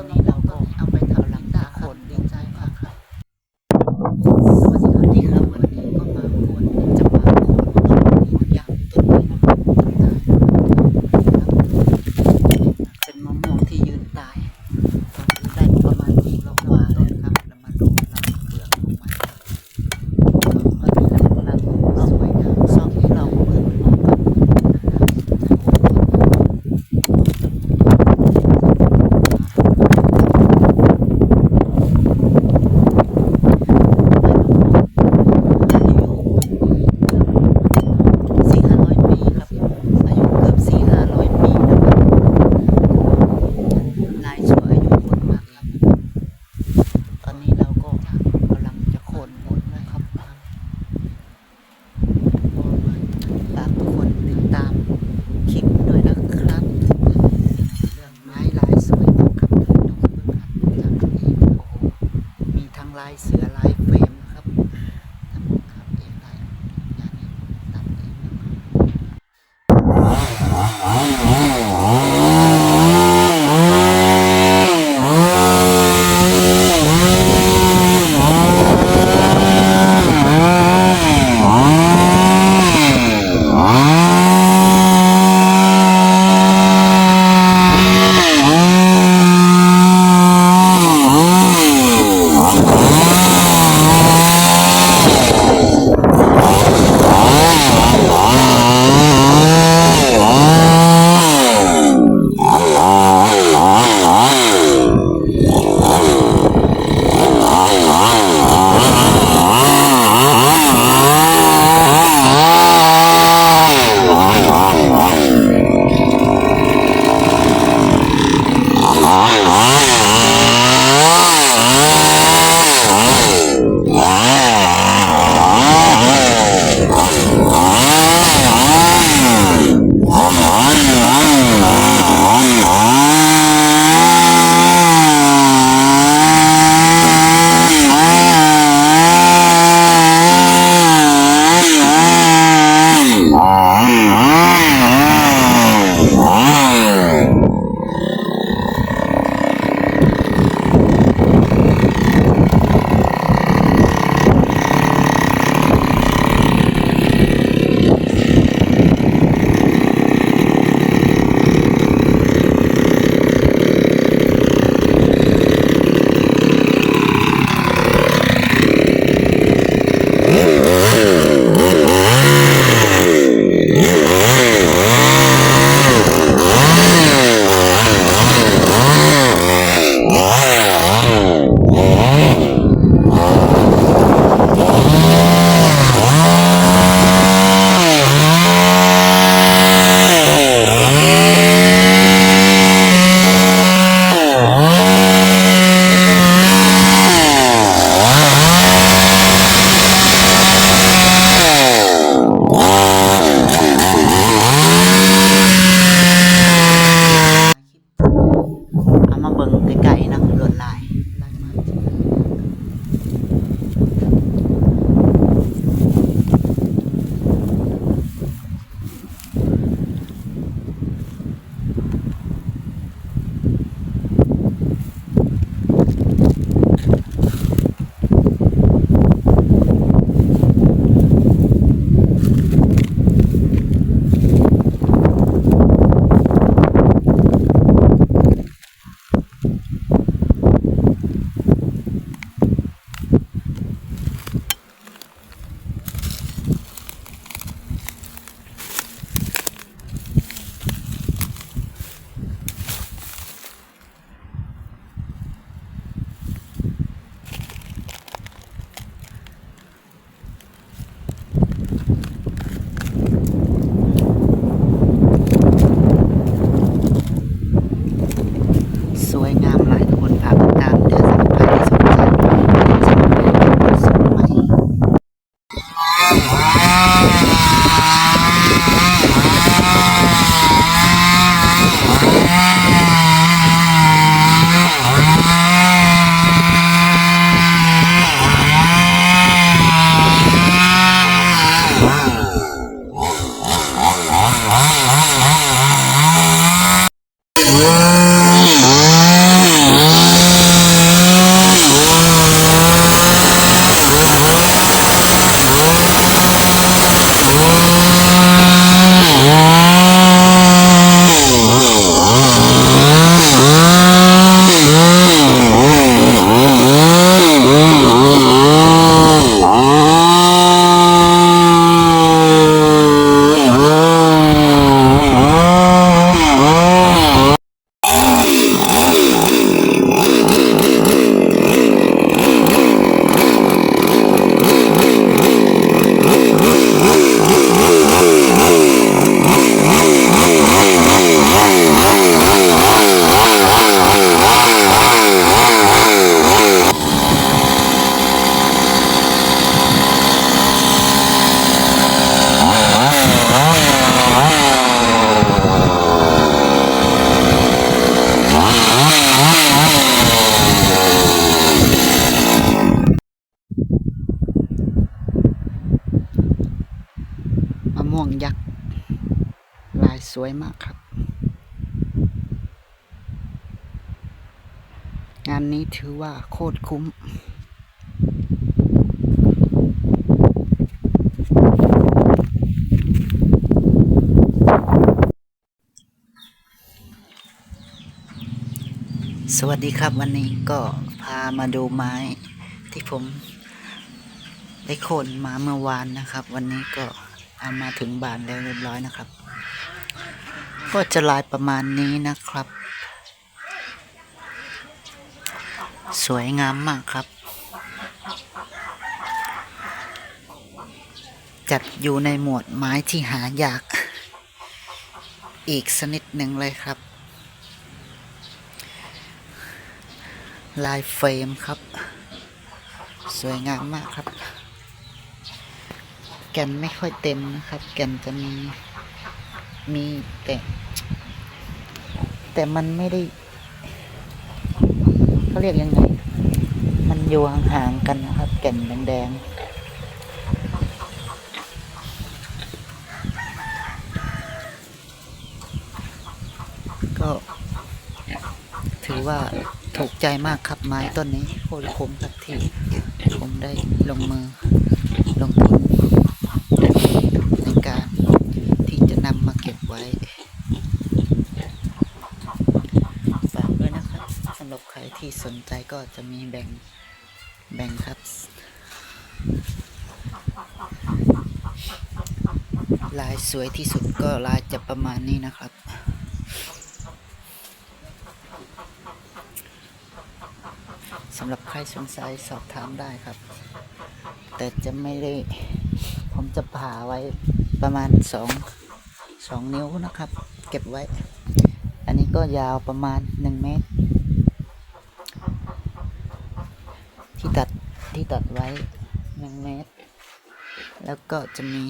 ตอนนี้เราก็เอาไปทำหลังตาคนดีใจ lá ลายสวยมากครับ งานนี้ถือว่าโคตรคุ้มสวัสดีครับวันนี้ก็พามาดูไม้ที่ผมได้ขนมาเมื่อวานนะครับ วันนี้ก็ เอามาถึงบานแล้วเรียบร้อยนะครับ ก็จะลายประมาณนี้นะครับ สวยงามมากครับ จัดอยู่ในหมวดไม้ที่หายาก อีกสนิดหนึ่งเลยครับ ลายเฟรมครับ สวยงามมากครับ แก่นไม่ค่อยเต็มนะครับ แก่นจะมีมีแต่ แต่มันไม่ได้เขาเรียกยังไง มันอยู่ห่างๆกันนะครับ แก่นแดงๆก็ถือว่าถูกใจมากครับไม้ต้นนี้โคตรคุ้มครับที่ผมได้ลงมือลงทุนการที่จะนำมาเก็บไว้ ฝากด้วยนะครับสำหรับใครที่สนใจก็จะมีแบ่งแบ่งครับ ลายสวยที่สุดก็ลายจะประมาณนี้นะครับ สำหรับใครสงสัยสอบถามได้ครับ แต่จะไม่ได้ ผมจะผ่าไว้ประมาณสองสองนิ้วนะครับ เก็บไว้ อันนี้ก็ยาวประมาณหนึ่งเมตร ที่ตัดที่ตัดไว้หนึ่งเมตร แล้วก็จะมี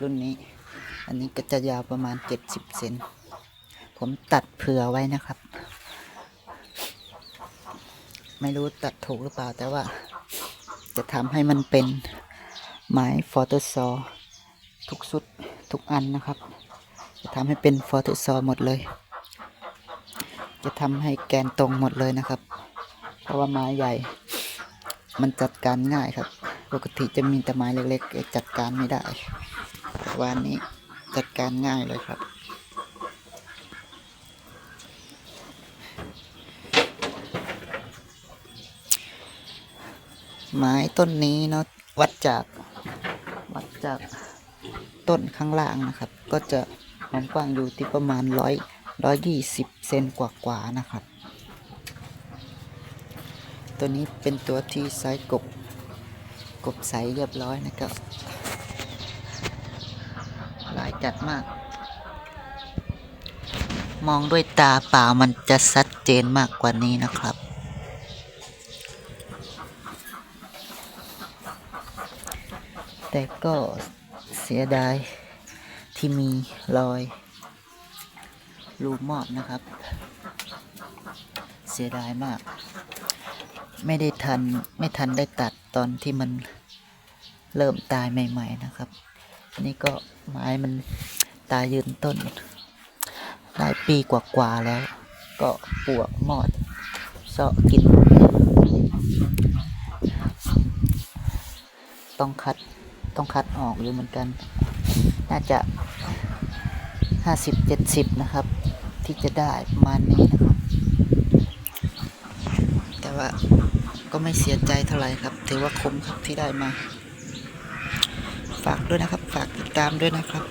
รุ่นนี้ อันนี้ก็จะยาวประมาณเจ็ดสิบเซนผมตัดเผื่อไว้นะครับ ไม่รู้ตัดถูกหรือเปล่าแต่ว่า จะทำให้มันเป็นไม้ฟอร์ตซอทุกชุดทุกอันนะครับ จะทำให้เป็นฟอร์ตซอหมดเลย จะทำให้แกนตรงหมดเลยนะครับ เพราะว่าไม้ใหญ่ มันจัดการง่ายครับ ปกติจะมีแต่ไม้เล็กๆ จัดการไม่ได้แต่วันนี้จัดการง่ายเลยครับไม้ต้นนี้เนาะวัดจากวัดจากต้นข้างล่างนะครับ ก็จะความกว้างอยู่ที่ประมาณร้อยร้อยยี่สิบเซนกว่าๆนะครับ ตัวนี้เป็นตัวที่ไซส์กบ กบใสเรียบร้อยนะครับ หลายจัดมาก มองด้วยตาเปล่ามันจะชัดเจนมากกว่านี้นะครับ แต่ก็เสียดายที่มีรอยรูมอบนะครับ เสียดายมาก ไม่ได้ทันไม่ทันได้ตัดตอนที่มันเริ่มตายใหม่ ๆนะครับ อันนี้ก็ไม้มันตายยืนต้นหลายปีกว่าๆแล้ว ก็ปวกมอดเสาะกิน ต้องคัดต้องคัดออกอยู่เหมือนกัน น่าจะห้าสิบเจ็ดสิบนะครับ ที่จะได้ประมาณนี้นะครับ ว่า ก็ไม่เสียใจเท่าไหร่ครับ ถือว่าคุ้มครับที่ได้มา ฝากด้วยนะครับ ฝากติดตามด้วยนะครับ